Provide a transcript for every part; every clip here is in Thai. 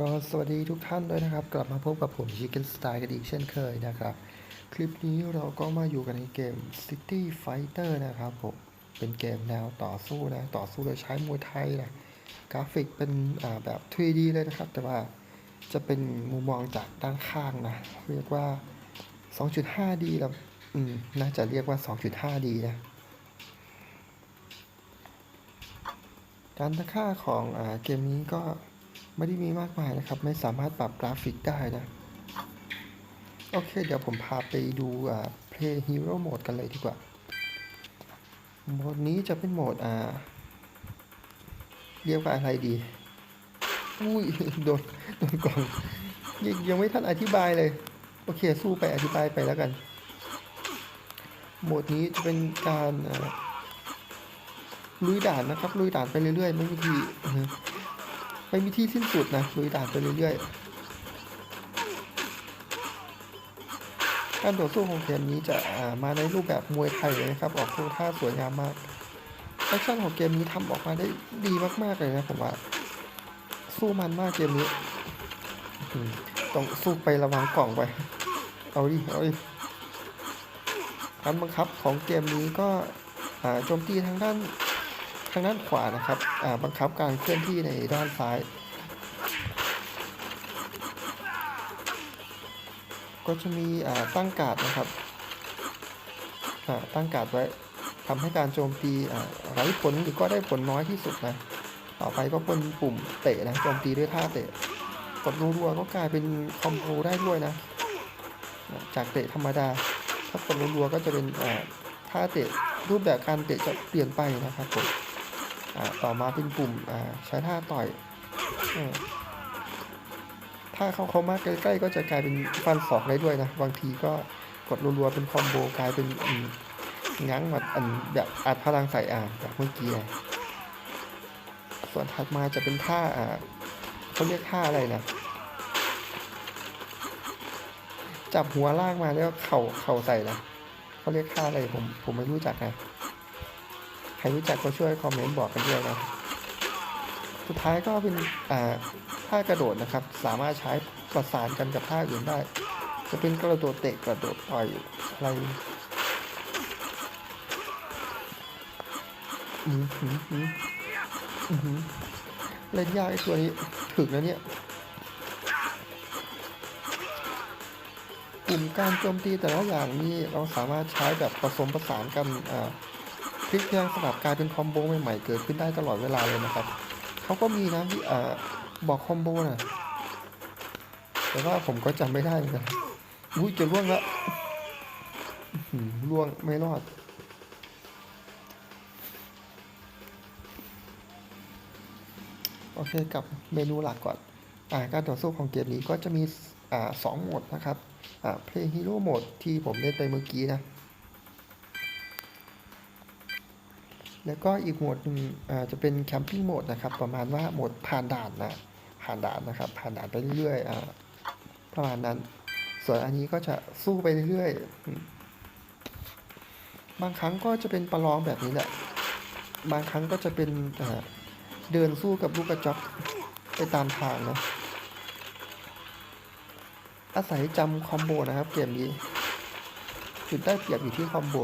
ก็สวัสดีทุกท่านด้วยนะครับ กลับมาพบกับผม Chicken Style กันอีกเช่นเคยนะครับ คลิปนี้เราก็มาอยู่กันในเกม City Fighter นะครับผมเป็นเกมแนวต่อสู้นะ ต่อสู้โดยใช้มวยไทยนะกราฟิกเป็นแบบ 3D เลยนะครับ แต่ว่าจะเป็นมุมมองจากด้านข้างนะ เรียกว่า 2.5D แล้วอืมน่าจะเรียกว่า 2.5D นะการตั้งค่าของอเกมนี้ก็ ไม่ได้มีมากมายนะครับ ไม่สามารถปรับกราฟิกได้นะ โอเค เดี๋ยวผมพาไปดูอ่า Play Hero Mode กันเลยดีกว่า โหมดนี้จะเป็นโหมดอ่า เรียกว่าอะไรดี อุ้ย โดน โดนกล่องยังยังไม่ทันอธิบายเลย โอเค สู้ไปอธิบายไปแล้วกัน โหมดนี้จะเป็นการลุยด่านนะครับ ลุยด่านไปเรื่อยๆ ไม่มีที่ ไม่มีที่สิ้นสุดนะลุยด่านไปเรื่อยๆการต่อสู้ของเกมนี้จะามาในรูปแบบมวยไทยเลยนะครับ ออกท่าสวยงามมากแอคชั่นของเกมนี้ทำออกมาได้ดีมากๆเลยนะผมว่า สู้มันมากเกมนี้ต้องสู้ไประวังกล่องไปเอาดิเอาดิการบังคับของเกมนี้ก็อ่าโจมตีทางด้านางด้านขวานะครับบังคับการเคลื่อนที่ในด้านซ้าย ก็จะมีตั้งการ์ดนะครับตั้งการ์ดไว้ทำให้การโจมตีไร้ผลหรือก็ได้ผลน้อยที่สุดนะต่อไปก็เป็นปุ่มเตะนะโจมตีด้วยท่าเตะกดรัวๆก็กลายเป็นคอมโบได้ด้วยนะ จากเตะธรรมดา ถ้ากดรัวๆก็จะเป็นท่าเตะรูปแบบการเตะจะเปลี่ยนไปนะครับผม ต่อมาเป็นปุ่มใช้ท่าต่อยอถ้าเขาเขามาใกล้ๆก็จะกลายเป็นฟันศอกได้ด้วยนะ บางทีก็กดรัวๆเป็นคอมโบกลายเป็นอืมง้างหมัดอันแบบอัดพลังใส่อ่าแบบเมื่อกี้ส่วนถัดมาจะเป็นท่าอ่าเขาเรียกท่าอะไรนะจับหัวล่างมาแล้วเข่าเข่าใส่นะเขาเรียกท่าอะไรผมผมไม่รู้จักนะ รรู้จักก็ช่วยคอมเมนต์บอกกันด้วยนะสุดท้ายก็เป็นท่ากระโดดนะครับ สามารถใช้ประสานกันกับท่าอื่นได้ จะเป็นกระโดดเตะกระโดดต่อยอะไรอืมอืมอืมอืมอืมเล่นยากไอ้ตัวนี้ถึกนะเนี่ยกลุ่มการโจมตีแต่ละอย่างนี่เราสามารถใช้แบบผสมผสานกันอ่า พลิกแพลงสลับกลายเป็นคอมโบใหม่ๆเกิดขึ้นได้ตลอดเวลาเลยนะครับเขาก็มีนะที่อ่าบอกคอมโบนะแต่ว่าผมก็จำไม่ได้เหมือนกันอุ้ยจะล่วงละล่วงไม่รอด โอเคกับเมนูหลักก่อนอ่าการต่อสู้ของเกมนี้ก็จะมีอ่าสองโหมดนะครับอ่า Play Hero Mode ที่ผมเล่นไปเมื่อกี้นะ แล้วก็อีกโหมดหนึ่งจะเป็นแคมปิ้งโหมดนะครับ ประมาณว่าโหมดผ่านด่านนะผ่านด่านนะครับ ผ่านด่านไปเรื่อยๆประมาณนั้น ส่วนอันนี้ก็จะสู้ไปเรื่อยๆบางครั้งก็จะเป็นประลองแบบนี้แหละบางครั้งก็จะเป็นเดินสู้กับลูกกระจอกไปตามทางนะอาศัยจำคอมโบนะครับเกมนี้จุดได้เปรียบอยู่ที่คอมโบ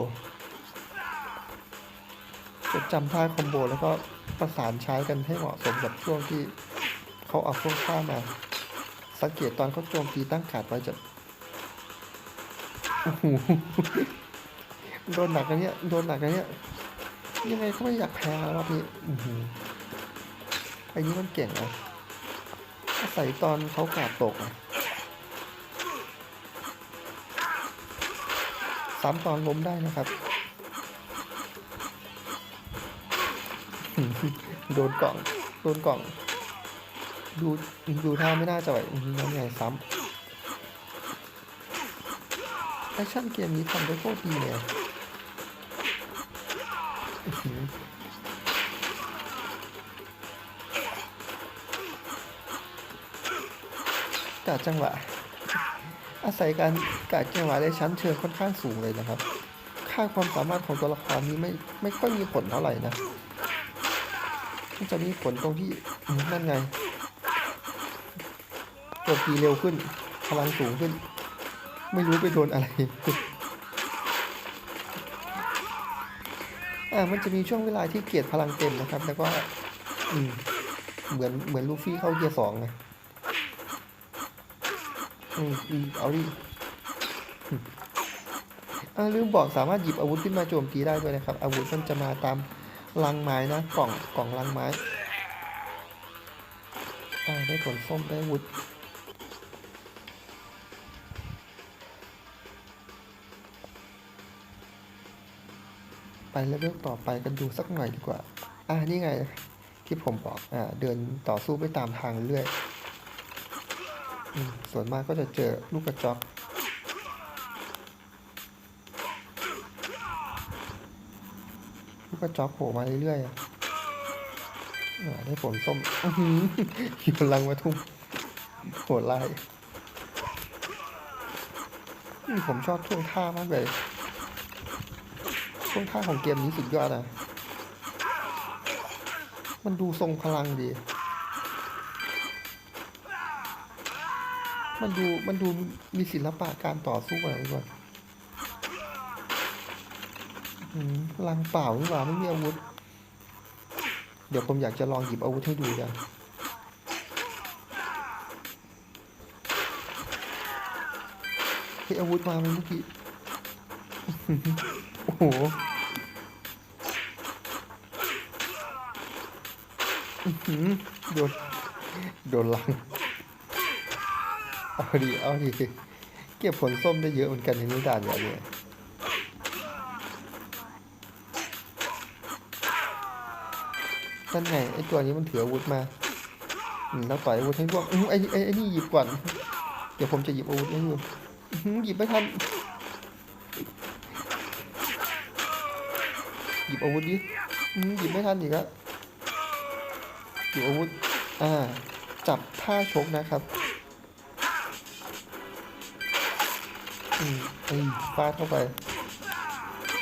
จดจำท่าคอมโบแล้วก็ประสานใช้กันให้เหมาะสมกับช่วงที่เขาเอาช่วงข้ามา สังเกตตอนเขาโจมตีตั้งกาดไว้จะโอ้โหโดนหนักอันเนี้ยโดนหนักอันเนี้ยยังไงก็ไม่อยากแพ้รอบนี้อือหือไอ้นี้มันเก่งนะอาศัยตอนเขากาดตกอะซ้ำตอนล้มได้นะครับ โดนกล่อง โดนกล่อง ดูดูท่าไม่น่าจะไหวอื้อหือนั่ซ้ำแอคชั่นเกมนี้ทำได้โคตรดีเลยกาดจังหวะ อาศัยการกาดจังหวะได้ชั้นเชิงค่อนข้างสูงเลยนะครับ ค่าความสามารถของตัวละครนี้ไม่ไม่ค่อยมีผลเท่าไหร่นะ มันจะมีผลตรงที่นั่นไงโจมตีเร็วขึ้น พลังสูงขึ้น ไม่รู้ไปโดนอะไรอ่ามันจะมีช่วงเวลาที่เกียรติพลังเต็มนะครับ แล้วก็ อืม เหมือนเหมือนลูฟี่เข้าเกียร์สองไงอืมอืมเอาดิอ่าลืมบอกสามารถหยิบอาวุธขึ้นมาโจมตีได้ด้วยนะครับ อาวุธมันจะมาตาม ลังไม้นะ กล่องกล่องลังไม้ได้ผลส้มได้วุธไปเลเวลต่อไปกันดูสักหน่อยดีกว่า อ่านี่ไง ที่ผมบอก อ่า เดินต่อสู้ไปตามทางเรื่อยอส่วนมากก็จะเจอลูกกระจอก ลูกกระจอกโผล่มาเรื่อยๆได้ผลส้มอื้อหือมีพลังมาทุ่มโหดร้ายอืมผมชอบท่วงท่ามากเลยช่วงท่าของเกมนี้สุดยอดนะมันดูทรงพลังดี มันดูมันดูมีศิลปะการต่อสู้อะไรก่อน พลังเปล่านี่หว่าไม่มีอาวุธ เดี๋ยวผมอยากจะลองหยิบอาวุธให้ดูกันเฮ้ยอาวุธมาเมื่อกี้ โอ้โหโดนโดนลัง เอาดิเอาดิเก็บผลส้มได้เยอะเหมือนกันในนี้ด่านอย่างเนี้ย นั่นไงไอตัวนี้มันถืออาวุธมาอืมแล้วต่อยอาวุธให้ร่วงอื้อไอไอนี่หยิบก่อน เดี๋ยวผมจะหยิบอาวุธให้ดูหยิบไม่ทันหยิบอาวุธดิหยิบไม่ทันอีกแล้วหยิบอาวุธ อ่า จับท่าชกนะครับอืมไอ้ฟาดเข้าไป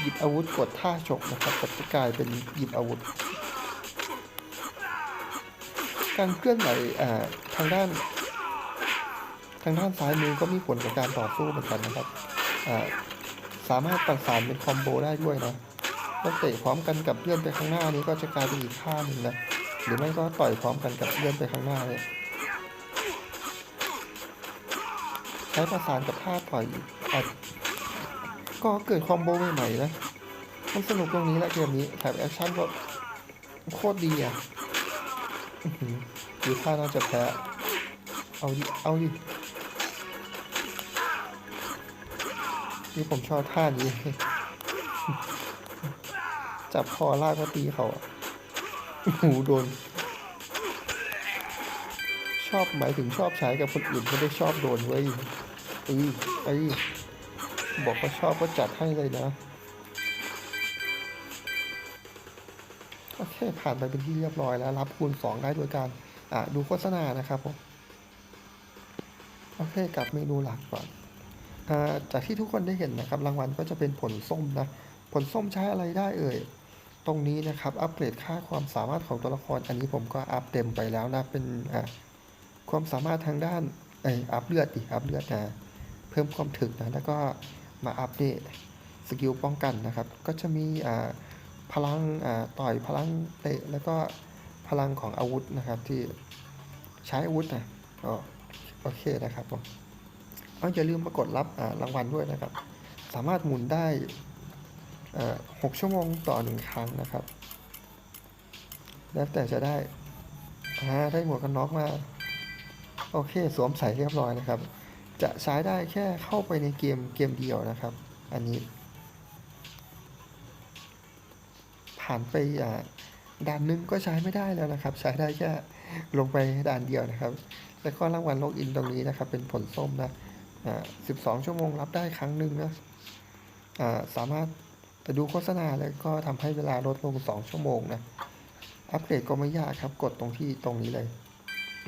หยิบอาวุธกดท่าชกนะครับก็จะกลายเป็นหยิบอาวุธ การเคลื่อนไหวทางด้าน ทางด้านซ้ายมือก็มีผลกับการต่อสู้เหมือนกันนะครับสามารถประสานเป็นคอมโบได้ด้วยนะแล้วเตะพร้อมกันกับเลื่อนไปข้างหน้านี้ก็จะกลายเป็นอีกท่าหนึ่งนะหรือไม่ก็ต่อยพร้อมกันกับเลื่อนไปข้างหน้าเนี่ยใช้ประสานกับท่าต่อยอก็เกิดคอมโบใหม่ๆนะมันสนุกตรงนี้แหละเกมนี้แถบแอคชั่นก็โคตรดีอะ อื้อหือหรือท่าน่าจะแพ้ เอาดิ เอาดิ นี่ผมชอบท่านี้ จับคอลากก็ตีเขาอะหูโดน ชอบหมายถึงชอบใช้กับคนอื่นไม่ได้ชอบโดนเว้ยเอ้ยไอ้ยบอกว่าชอบก็จัดให้เลยนะ โอเค ผ่านไปเป็นที่เรียบร้อยแล้วรับคูณ 2 ได้โดยการอะดูโฆษณานะครับผมโอเคกลับเมนูหลักก่อนอ่าจากที่ทุกคนได้เห็นนะครับ รางวัลก็จะเป็นผลส้มนะ ผลส้มใช้อะไรได้เอ่ย ตรงนี้นะครับ อัปเกรดค่าความสามารถของตัวละคร อันนี้ผมก็อัปเต็มไปแล้วนะ เป็นอ่าความสามารถทางด้านเอยอัพเลือดดิอัพเลือดนะ เพิ่มความถึกนะ แล้วก็มาอัปเดตสกิลป้องกันนะครับ ก็จะมีอ่า พลังต่อยพลังเตะแล้วก็พลังของอาวุธนะครับที่ใช้อาวุธนะก็โอเคนะครับผมเอาอย่าลืมมากดรับรางวัลด้วยนะครับ สามารถหมุนได้หกชั่วโมงต่อหนึ่งครั้งนะครับ แล้วแต่จะได้ได้หมวกกันน็อกมา โอเค สวมใส่เรียบร้อยนะครับ จะใช้ได้แค่เข้าไปในเกมเกมเดียวนะครับ อันนี้ ผ่านไปอ่าด่านหนึงก็ใช้ไม่ได้แล้วนะครับ ใช้ได้แค่ลงไปด่านเดียวนะครับ แล้วก็รางวัลล็อกอินตรงนี้นะครับ เป็นผลส้มนะอ่า12ชั่วโมงรับได้ครั้งหนึ่งนะอ่าสามารถแต่ดูโฆษณาแล้วก็ทำให้เวลาลดลง 2 ชั่วโมงนะ อัปเกรดก็ไม่ยากครับ กดตรงที่ตรงนี้เลย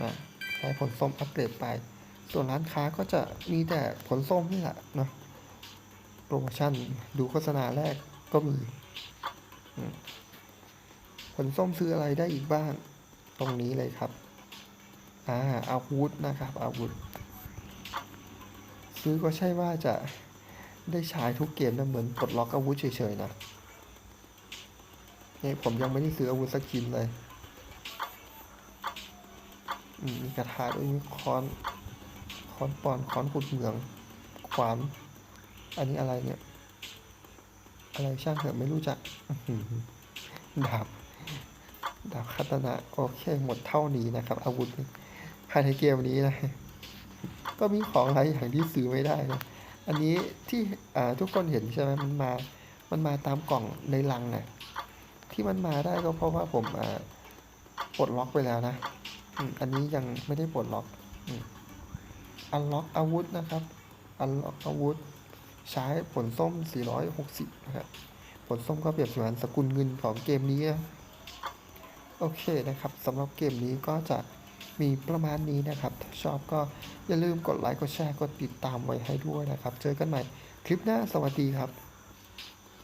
นะใช้ผลส้มอัปเกรดไป ส่วนร้านค้าก็จะมีแต่ผลส้มนี่แหละเนาะ โปรโมชั่นดูโฆษณาแรกก็มีอืม ผลส้มซื้ออะไรได้อีกบ้าง ตรงนี้เลยครับ อ่าอาอาวุธนะครับอาวุธ ซื้อก็ใช่ว่าจะได้ใช้ทุกเกมนะเหมือนปลดล็อกอาวุธเฉยๆนะนี่ผมยังไม่ได้ซื้ออาวุธสักชิ้นเลยอืมมีกระทาด้วยมีค้อนค้อนปอนค้อนขุดเหมืองขวานอันนี้อะไรเนี่ย อะไรช่างเถอะไม่รู้จัก ดาบดาบคาตนะโอเคหมดเท่านี้นะครับ อาวุธภายในเกมนี้นะ ก็มีของหลายอย่างที่ซื้อไม่ได้นะอันนี้ที่ทุกคนเห็นใช่ไหมมันมา มันมาตามกล่องในลังน่ะที่มันมาได้ก็เพราะว่าผมปลดล็อกไปแล้วนะอันนี้ยังไม่ได้ปลดล็อกอันล็อกอาวุธนะครับ อันล็อกอาวุธ ใช้ผลส้ม 460นะครับ ลส้มก็เปรียบเสมือนสกุลเงินของเกมนี้นะโอเคนะครับสำหรับเกมนี้ก็จะมีประมาณนี้นะครับถ้าชอบก็อย่าลืมกดไลค์กดแชร์กดติดตามไว้ให้ด้วยนะครับ เจอกันใหม่คลิปหน้าสวัสดีครับ